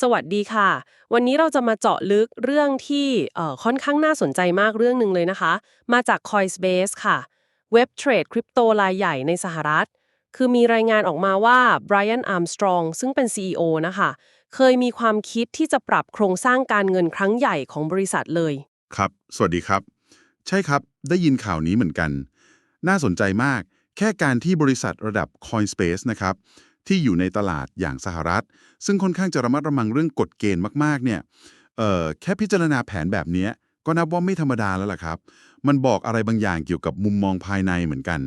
สวัสดีค่ะ วันนี้เราจะมาเจาะลึกเรื่องที่ค่อนข้างน่าสนใจมากเรื่องหนึ่งเลยนะคะ มาจาก Coinbase ค่ะ เว็บเทรดคริปโตรายใหญ่ในสหรัฐ คือมีรายงานออกมาว่า Brian Armstrong ซึ่งเป็น CEO นะคะ เคยมีความคิดที่จะปรับโครงสร้างการเงินครั้งใหญ่ของบริษัทเลย ครับ สวัสดีครับ ใช่ครับ ได้ยินข่าวนี้เหมือนกัน น่าสนใจมาก แค่การที่บริษัทระดับ Coinspace นะครับ ที่อยู่ในตลาดอย่างสหรัฐ ซึ่งค่อนข้างจะระมัดระวังเรื่องกฎเกณฑ์มากๆเนี่ยเอ่อแค่พิจารณาแผนแบบนี้ก็นับว่าไม่ธรรมดาแล้วล่ะครับ มันบอกอะไรบางอย่างเกี่ยวกับมุมมองภายในเหมือนกัน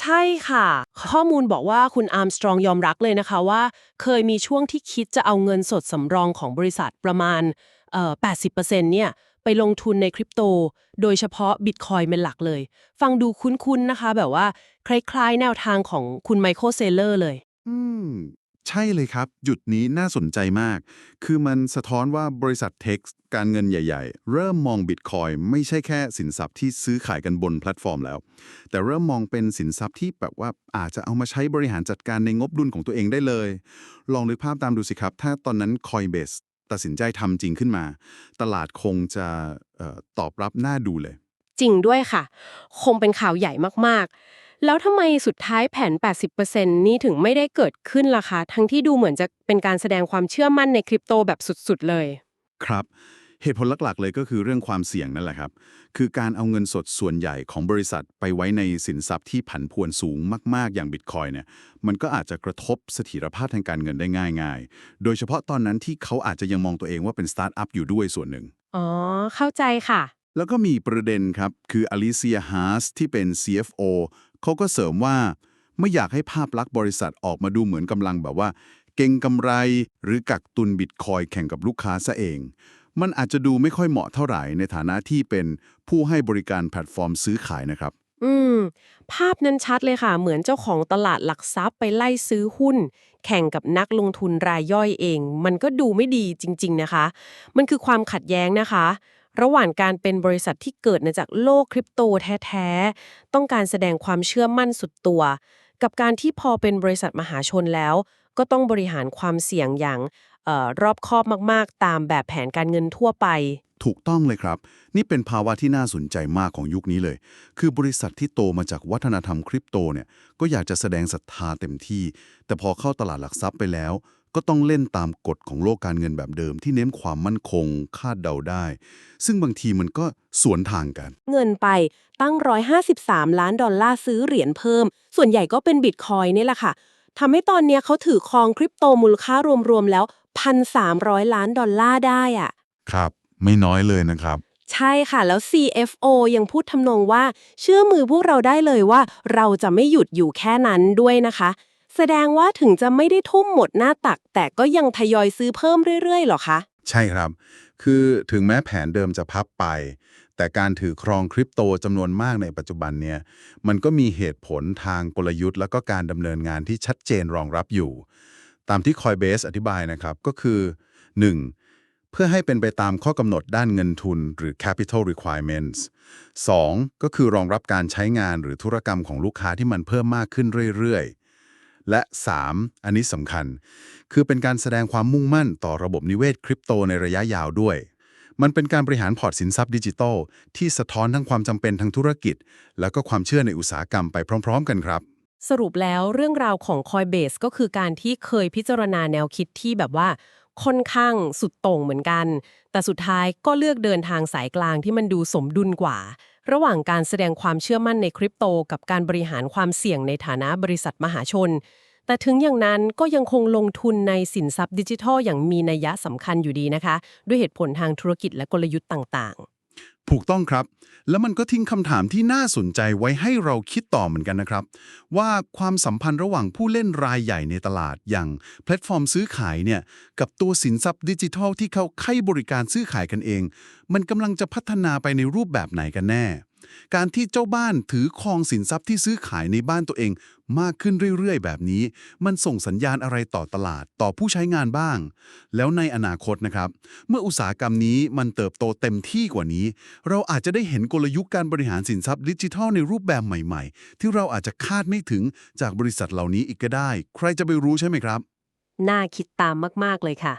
ใช่ค่ะ ข้อมูลบอกว่าคุณอาร์มสตรองยอมรับเลยนะคะว่า เคยมีช่วงที่คิดจะเอาเงินสดสำรองของบริษัทประมาณเอ่อ80%เนี่ยไปลงทุนในคริปโต โดยเฉพาะบิตคอยเป็นหลักเลย ฟังดูคุ้นๆนะคะ แบบว่า คล้ายๆ แนวทางของคุณไมเคิลเซเลอร์เลย ใช่เลยครับ จุดนี้น่าสนใจมาก คือมันสะท้อนว่าบริษัทเทคการเงินใหญ่ ๆ เริ่มมองบิตคอยไม่ใช่แค่สินทรัพย์ที่ซื้อขายกันบนแพลตฟอร์มแล้ว แต่เริ่มมองเป็นสินทรัพย์ที่แบบว่าอาจจะเอามาใช้บริหารจัดการในงบดุลของตัวเองได้เลย ลองนึกภาพตามดูสิครับ ถ้าตอนนั้น Coinbase ตัดสินใจทำจริงขึ้นมา ตลาดคงจะออตอบรับน่าดูเลย จริงด้วยค่ะ คงเป็นข่าวใหญ่มากๆ แล้วทำไมสุดท้ายแผน 80%นี้ถึงไม่ได้เกิดขึ้นล่ะคะ ทั้งที่ดูเหมือนจะเป็นการแสดงความเชื่อมั่นในคริปโตแบบสุดๆ เลย ครับ เหตุผลหลักๆ เลยก็คือเรื่องความเสี่ยงนั่นแหละครับ คือการเอาเงินสดส่วนใหญ่ของบริษัทไปไว้ในสินทรัพย์ที่ผันพวนสูงมาก ๆ อย่างบิตคอยเนี่ย มันก็อาจจะกระทบเสถียรภาพทางการเงินได้ง่าย ๆ โดยเฉพาะตอนนั้นที่เขาอาจจะยังมองตัวเองว่าเป็นสตาร์ทอัพอยู่ด้วยส่วนหนึ่ง อ๋อ เข้าใจค่ะ แล้วก็มีประเด็นครับ คืออลิเซียฮาร์สที่เป็น CFO เขาก็เสริมว่า ไม่อยากให้ภาพลักษณ์บริษัทออกมาดูเหมือนกำลังแบบว่า เก่งกำไรหรือกักตุนบิตคอยแข่งกับลูกค้าซะเอง มันอาจจะดูไม่ค่อยเหมาะเท่าไหร่ในฐานะที่เป็นผู้ให้บริการแพลตฟอร์มซื้อขายนะครับ อืม ภาพนั้นชัดเลยค่ะ เหมือนเจ้าของตลาดหลักทรัพย์ไปไล่ซื้อหุ้น แข่งกับนักลงทุนรายย่อยเอง มันก็ดูไม่ดีจริง ๆ นะคะ มันคือความขัดแย้งนะคะ ระหว่างการเป็นบริษัทที่เกิดมาจากโลกคริปโตแท้ๆ ต้องการแสดงความเชื่อมั่นสุดตัว กับการที่พอเป็นบริษัทมหาชนแล้ว ก็ต้องบริหารความเสี่ยงอย่างออรอบคอบมากๆ ตามแบบแผนการเงินทั่วไป ถูกต้องเลยครับ นี่เป็นภาวะที่น่าสนใจมากของยุคนี้เลย คือบริษัทที่โตมาจากวัฒนธรรมคริปโตเนี่ยก็อยากจะแสดงศรัทธาเต็มที่ แต่พอเข้าตลาดหลักทรัพย์ไปแล้ว ก็ต้องเล่นตามกฎของโลกการเงินแบบเดิม ที่เน้นความมั่นคงคาดเดาได้ ซึ่งบางทีมันก็สวนทางกัน เงินไปตั้ง 153 ล้านดอลลาร์ซื้อเหรียญเพิ่ม ส่วนใหญ่ก็เป็นบิตคอยน์นี่แหละค่ะทำให้ตอนเนี้ยเขาถือครองคริปโตมูลค่ารวมๆแล้ว 1,300 ล้านดอลลาร์ได้อะครับ ไม่น้อยเลยนะครับ ใช่ค่ะแล้ว CFO ยังพูดทำนองว่า เชื่อมือพวกเราได้เลยว่า เราจะไม่หยุดอยู่แค่นั้นด้วยนะคะ แสดงว่าถึงจะไม่ได้ทุ่มหมดหน้าตัก แต่ก็ยังทยอยซื้อเพิ่มเรื่อยๆหรอคะ ใช่ครับ คือถึงแม้แผนเดิมจะพับไป แต่การถือครองคริปโตจำนวนมากในปัจจุบันเนี่ยมันก็มีเหตุผลทางกลยุทธ์ แล้วก็การดำเนินงานที่ชัดเจนรองรับอยู่ ตามที่ Coinbase อธิบายนะครับก็คือ 1. เพื่อให้เป็นไปตามข้อกำหนดด้านเงินทุนหรือ capital requirements 2. ก็คือรองรับการใช้งานหรือธุรกรรมของลูกค้าที่มันเพิ่มมากขึ้นเรื่อยๆ และ 3. อันนี้สำคัญ คือเป็นการแสดงความมุ่งมั่นต่อระบบนิเวศคริปโตในระยะยาวด้วย มันเป็นการบริหารพอร์ตสินทรัพย์ดิจิทัล ที่สะท้อนทั้งความจำเป็นทางธุรกิจ แล้วก็ความเชื่อในอุตสาหกรรมไปพร้อม ๆ กันครับ สรุปแล้วเรื่องราวของ Coinbase ก็คือการที่เคยพิจารณาแนวคิดที่แบบว่าค่อนข้างสุดโต่งเหมือนกัน แต่สุดท้ายก็เลือกเดินทางสายกลางที่มันดูสมดุลกว่า ระหว่างการแสดงความเชื่อมั่นในคริปโต กับการบริหารความเสี่ยงในฐานะบริษัทมหาชน แต่ถึงอย่างนั้นก็ยังคงลงทุนในสินทรัพย์ดิจิทัลอย่างมีนัยสำคัญอยู่ดีนะคะ ด้วยเหตุผลทางธุรกิจและกลยุทธ์ต่างๆ ถูกต้องครับ แล้วมันก็ทิ้งคำถามที่น่าสนใจไว้ให้เราคิดต่อเหมือนกันนะครับ ว่าความสัมพันธ์ระหว่างผู้เล่นรายใหญ่ในตลาดอย่างแพลตฟอร์มซื้อขายเนี่ยกับตัวสินทรัพย์ดิจิทัลที่เขาให้บริการซื้อขายกันเอง มันกำลังจะพัฒนาไปในรูปแบบไหนกันแน่ การที่เจ้าบ้านถือครองสินทรัพย์ที่ซื้อขายในบ้านตัวเองมากขึ้นเรื่อยๆ แบบนี้ มันส่งสัญญาณอะไรต่อตลาดต่อผู้ใช้งานบ้าง แล้วในอนาคตนะครับ เมื่ออุตสาหกรรมนี้มันเติบโตเต็มที่กว่านี้ เราอาจจะได้เห็นกลยุทธ์การบริหารสินทรัพย์ดิจิทัลในรูปแบบใหม่ๆ ที่เราอาจจะคาดไม่ถึงจากบริษัทเหล่านี้อีกก็ได้ ใครจะไปรู้ใช่ไหมครับ น่าคิดตามมากๆเลยค่ะ